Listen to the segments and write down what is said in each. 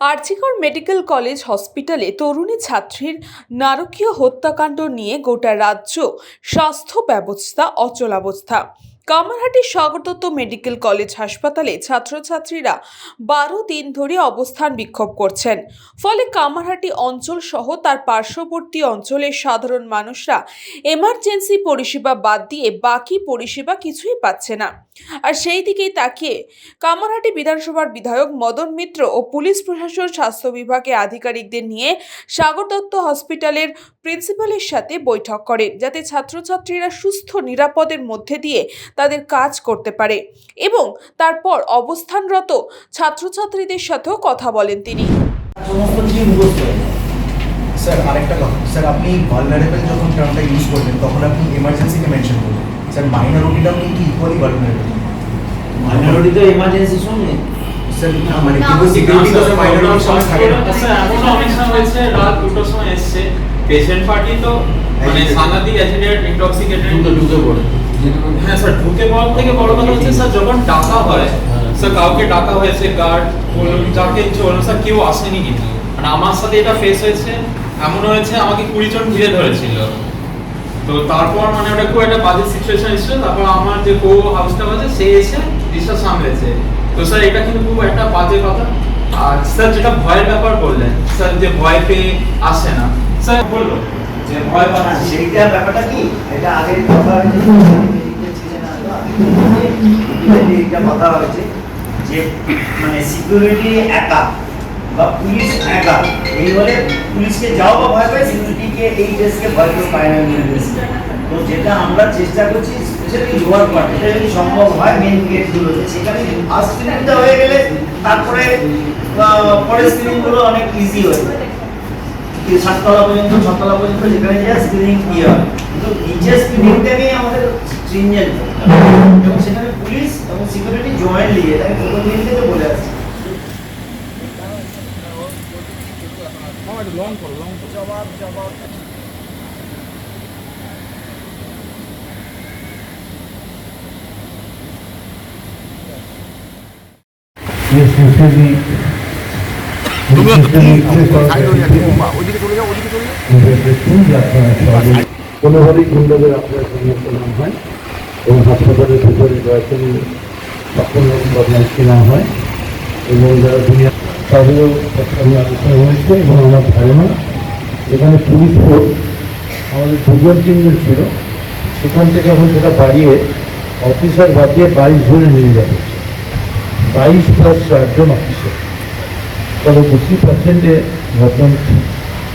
RG Kar medical college হসপিটালে তরুণী ছাত্রীর নারকীয় হত্যাকাণ্ড নিয়ে গোটা রাজ্য স্বাস্থ্য ব্যবস্থা অচলাবস্থা। কামারহাটি স্বাগতত্ব মেডিকেল কলেজ হাসপাতালে ছাত্রছাত্রীরা বারো দিন ধরে অবস্থান বিক্ষোভ করছেন। ফলে কামারহাটি অঞ্চল সহ তার পার্শ্ববর্তী অঞ্চলের সাধারণ মানুষরা এমার্জেন্সি পরিষেবা বাদ দিয়ে বাকি পরিষেবা কিছুই পাচ্ছে না। আর সেই দিকেই তাকিয়ে কামারহাটি বিধানসভার বিধায়ক মদন মিত্র ও পুলিশ প্রশাসন স্বাস্থ্য বিভাগের আধিকারিকদের নিয়ে সাগর দত্ত হসপিটালের প্রিন্সিপালের সাথে বৈঠক করেন। যাতে ছাত্রছাত্রীরা সুস্থ, নিরাপদের মধ্যে দিয়ে তাদের কাজ করতে পারে এবং তারপর অবস্থানরত ছাত্রছাত্রীদের সাথেও কথা বলেন তিনি। সমস্ত কিছু মুখস্থ যায়। স্যার আরেকটা কথা। স্যার আপনি ভালনারেবল যখন টার্মটা ইউজ করবেন তখন আপনি এমার্জেন্সিকে মেনশন করবেন। স্যার মাইনরিটিটাও কিন্তু ইকুয়ালি ভালনারেবল মাইনরিটি তো এমার্জেন্সি সঙ্গে স্যার মানে কিন্তু সিকিউরিটি তো মাইনরিটির সঙ্গে থাকে না। স্যার এমনও অনেক সময় হয়েছে রাত দুটোর সময় এসছে। পেশেন্ট পার্টি তো মানে ইনটক্সিকেটেড ঢুকে ঢুকে পড়ে। হ্যাঁ ঢুকে পড়ার থেকে বড় কথা হচ্ছে স্যার যখন ডাকা হয় স্যার কাউকে ডাকা হয়েছে গার্ড যাকে ইচ্ছে বলুন স্যার কেউ আসেনি কিন্তু। মানে আমার সাথে এটা ফেস হয়েছে, এমন হয়েছে, আমাকে কুড়ি জন ঘিরে ধরেছিল। তো তারপর মানে ওটা খুব একটা বাজে সিচুয়েশন এসেছিল, তারপর আমার যে কো হাউসটা আছে, সে এসে জিনিসটা সামলেছে। তো স্যার এটা কিন্তু খুব একটা বাজে কথা। আর স্যার যেটা ভয়ের ব্যাপার বললেন স্যার যে ভয় পেয়ে আসে না। স্যার বলল মানে তো যেটা আমরা চেষ্টা করছি স্পেশালি লোয়ার পার্ট এটা যদি সম্ভব হয় মেন গেটগুলোতে সেখানে হয়ে গেলে তারপরে পরের স্ক্রিনিংগুলো অনেক ইজি হয়ে যায়। সাততলা পর্যন্ত ছতলা পর্যন্ত যেখানে যা স্ক্রিনিং দিয়ে হয় কিন্তু নিচের স্ক্রিনিংটাকেই আমাদের stringent এবং সেখানে পুলিশ এবং সিকিউরিটি জয়েন্টলি এটাকে প্রথম দিন থেকে বলে আসছে কোনোভাবেই গুন্ডাদের আপনার সম্মুখীন না হয় এবং হাসপাতালের ভিতরে দয়াকরি সকল রকম না হয় এবং যারা দুনিয়া তাদেরও সবসময় আলোচনা হয়েছে এবং আমার ধারণা এখানে পুলিশ ফোর্স আমাদের দুজন তিনজন ছিল সেখান থেকে এখন সেটা বাড়িয়ে অফিসার বাদিয়ে বাইশ জনে নিয়ে যাবে বাইশ প্লাস চারজন অফিসার তবে বুঝতেই পারছেন যে government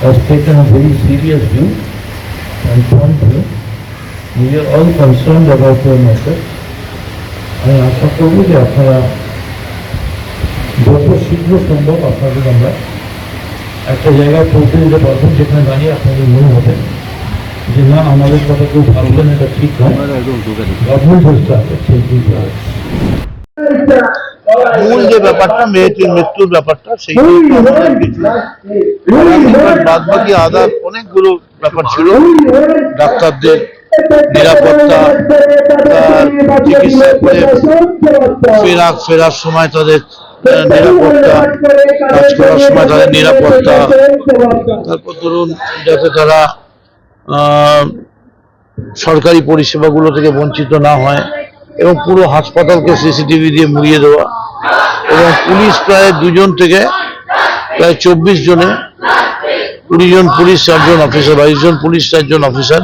has taken a very serious view and point view. We are all concerned about the matter. আমি আশা করব যে আপনারা যত শীঘ্র সম্ভব আপনাদের আমরা একটা জায়গায় পৌঁছে দিতে পারবেন যেখানে দাঁড়িয়ে আপনাদের মনে হবে যে না আমাদের কথা কেউ ভাববেন এটা ঠিক নয় গভর্নমেন্ট হচ্ছে আছে সেই মূল যে ব্যাপারটা মেয়েটির মৃত্যুর ব্যাপারটা সেই বাদ বাকি আদার অনেকগুলো ব্যাপার ছিল। ডাক্তারদের নিরাপত্তা চিকিৎসা করে ফেরা ফেরার সময় তাদের নিরাপত্তা কাজ করার সময় তাদের নিরাপত্তা। তারপর ধরুন যাতে তারা সরকারি পরিষেবাগুলো থেকে বঞ্চিত না হয়। এবং পুরো হাসপাতালকে সিসিটিভি দিয়ে মুড়িয়ে দেওয়া। এবং পুলিশ প্রায় দুজন থেকে প্রায় চব্বিশ জনে, কুড়ি জন পুলিশ চারজন অফিসার, বাইশ জন পুলিশ চারজন অফিসার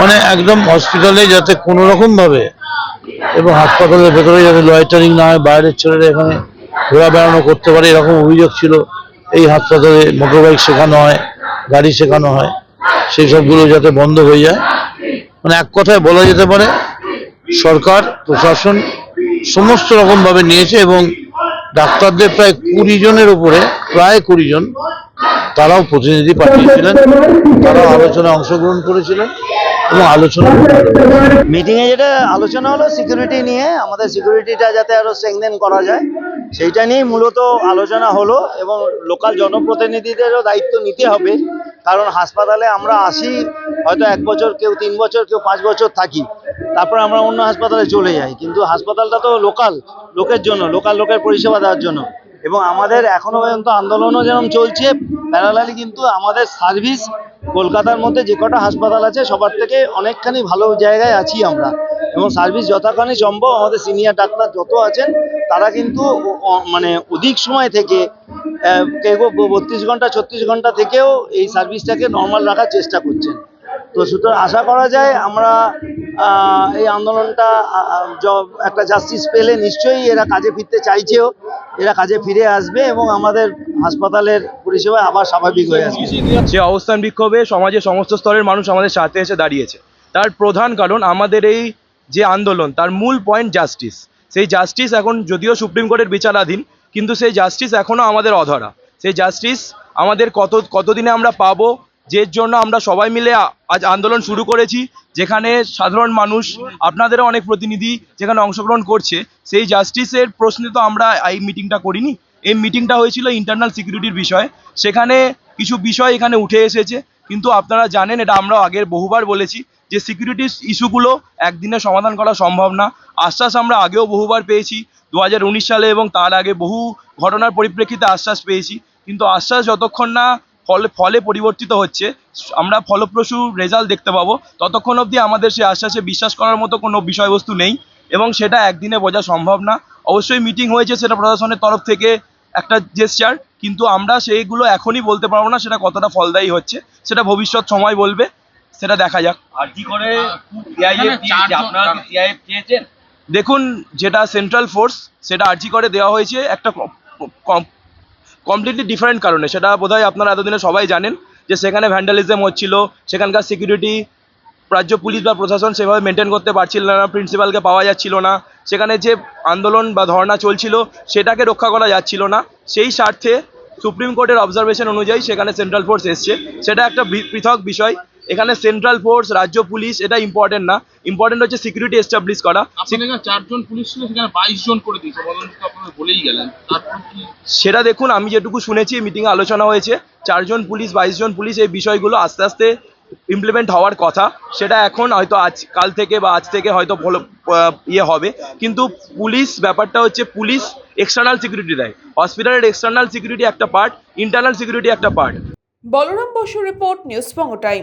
মানে একদম হসপিটালে যাতে কোনো রকম ভাবে এবং হাসপাতালের ভেতরে যাতে লয়টারিং না হয়, বাইরের ছেলেরা এখানে ঘোরা বেড়ানো করতে পারে, এরকম অভিযোগ ছিল। এই হাসপাতালে মোটর বাইক শেখানো হয়, গাড়ি শেখানো হয়, সেই সবগুলো যাতে বন্ধ হয়ে যায়। মানে এক কথায় বলা যেতে পারে সরকার, প্রশাসন সমস্ত রকম ভাবে নিয়েছে এবং ডাক্তারদের প্রায় কুড়ি জনের উপরে, প্রায় কুড়ি জন তারাও প্রতিনিধি পাঠিয়েছিলেন। তারাও আলোচনায় অংশগ্রহণ করেছিলেন এবং আলোচনা মিটিংয়ে যেটা আলোচনা হলো সিকিউরিটি নিয়ে, আমাদের সিকিউরিটিটা যাতে আরও স্ট্রেংথেন করা যায়, সেইটা নিয়েই মূলত আলোচনা হলো এবং লোকাল জনপ্রতিনিধিদেরও দায়িত্ব নিতে হবে। কারণ হাসপাতালে আমরা আসি, হয়তো এক বছর কেউ, তিন বছর কেউ, পাঁচ বছর থাকি। তারপর আমরা অন্য হাসপাতালে চলে যাই। কিন্তু হাসপাতালটা তো লোকাল লোকের জন্য লোকাল লোকের পরিষেবা দেওয়ার জন্য। এবং আমাদের এখনও পর্যন্ত আন্দোলনও যেরকম চলছে প্যারালালি কিন্তু আমাদের সার্ভিস কলকাতার মধ্যে যে কটা হাসপাতাল আছে, সবার থেকে অনেকখানি ভালো জায়গায় আছি আমরা। এবং সার্ভিস যতখানি সম্ভব আমাদের সিনিয়র ডাক্তার যত আছেন, তারা কিন্তু মানে অধিক সময় থেকে কেউ বত্রিশ ঘণ্টা, ছত্রিশ ঘণ্টা থেকেও এই সার্ভিসটাকে নর্মাল রাখার চেষ্টা করছেন। তো সুতরাং আশা করা যায় আমরা এই আন্দোলনটা একটা জাস্টিস পেলে নিশ্চয়ই এরা কাজে ফিরতে চাইছেও, এরা কাজে ফিরে আসবে এবং আমাদের হাসপাতালের পরিষেবা আবার স্বাভাবিক হয়ে আসবে। যে অবস্থান বিক্ষোভে সমাজের সমস্ত স্তরের মানুষ আমাদের সাথে এসে দাঁড়িয়েছে। তার প্রধান কারণ আমাদের এই যে আন্দোলন, তার মূল পয়েন্ট জাস্টিস সেই জাস্টিস এখন যদিও সুপ্রিম কোর্টের বিচারাধীন, কিন্তু সেই জাস্টিস এখনও আমাদের অধরা। সেই জাস্টিস আমাদের কত, কতদিনে আমরা পাবো যের জন্য আমরা সবাই মিলে আজ আন্দোলন শুরু করেছি, যেখানে সাধারণ মানুষ, আপনাদেরও অনেক প্রতিনিধি যেখানে অংশগ্রহণ করছে, সেই জাস্টিসের প্রশ্নে তো আমরা এই মিটিংটা করিনি। এই মিটিংটা হয়েছিল ইন্টারনাল সিকিউরিটির বিষয়। সেখানে কিছু বিষয় এখানে উঠে এসেছে, কিন্তু আপনারা জানেন, এটা আমরা আগের বহুবার বলেছি, যে সিকিউরিটি ইস্যুগুলো একদিনে সমাধান করা সম্ভব না। আশ্বাস আমরা আগেও বহুবার পেয়েছি দু হাজার উনিশ সালে এবং তার আগে বহু ঘটনার পরিপ্রেক্ষিতে আশ্বাস পেয়েছি। কিন্তু আশ্বাস যতক্ষণ না ফলে ফলে পরিবর্তিত হচ্ছে। আমরা ফলপ্রসূ রেজাল্ট দেখতে পাবো। ততক্ষণ অবধি আমাদের সেই আশ্বাসে বিশ্বাস করার মতো কোনো বিষয়বস্তু নেই এবং সেটা একদিনে বোঝা সম্ভব না। অবশ্যই মিটিং হয়েছে সেটা প্রশাসনের তরফ থেকে একটা জেস্চার কিন্তু আমরা সেইগুলো এখনই বলতে পারব না সেটা কতটা ফলদায়ী হচ্ছে। সেটা ভবিষ্যৎ সময় বলবে। সেটা দেখা যাক। করে আপনারা কি চেয়েছেন দেখুন যেটা সেন্ট্রাল ফোর্স সেটা আর্জি করে দেওয়া হয়েছে? একটা কমপ্লিটলি ডিফারেন্ট কারণে। সেটা বোধহয় আপনারা এতদিনে সবাই জানেন যে সেখানে ভ্যান্ডালিজম হচ্ছিল, সেখানকার সিকিউরিটি রাজ্য পুলিশ বা প্রশাসন সেভাবে মেনটেন করতে পারছিল না প্রিন্সিপালকে পাওয়া যাচ্ছিল না। সেখানে যে আন্দোলন বা ধর্ণা চলছিল, সেটাকে রক্ষা করা যাচ্ছিল না। সেই স্বার্থে সুপ্রিম কোর্টের অবজারভেশন অনুযায়ী সেখানে সেন্ট্রাল ফোর্স এসছে। সেটা একটা পৃথক বিষয়। এখানে সেন্ট্রাল ফোর্স রাজ্য পুলিশ এটা ইম্পর্টেন্ট না। ইম্পর্টেন্ট হচ্ছে সিকিউরিটি এস্টাবলিশ করা। চারজন পুলিশ ছিল সেখানে বাইশ জন করে দিয়েছে। বদল তো আপনারা বলেই গেলেন। সেটা দেখুন আমি যেটুকু শুনেছি মিটিংয়ে আলোচনা হয়েছে। চারজন পুলিশ বাইশ জন পুলিশ এই বিষয়গুলো আস্তে আস্তে ইমপ্লিমেন্ট হওয়ার কথা। সেটা এখন হয়তো আজ কাল থেকে বা আজ থেকে হয়তো আহ, ইয়ে হবে। কিন্তু পুলিশ ব্যাপারটা হচ্ছে পুলিশ এক্সটার্নাল সিকিউরিটি দেয়। হসপিটালের এক্সটার্নাল সিকিউরিটি একটা পার্ট ইন্টারনাল সিকিউরিটি একটা part Balaram Basu report news Banga time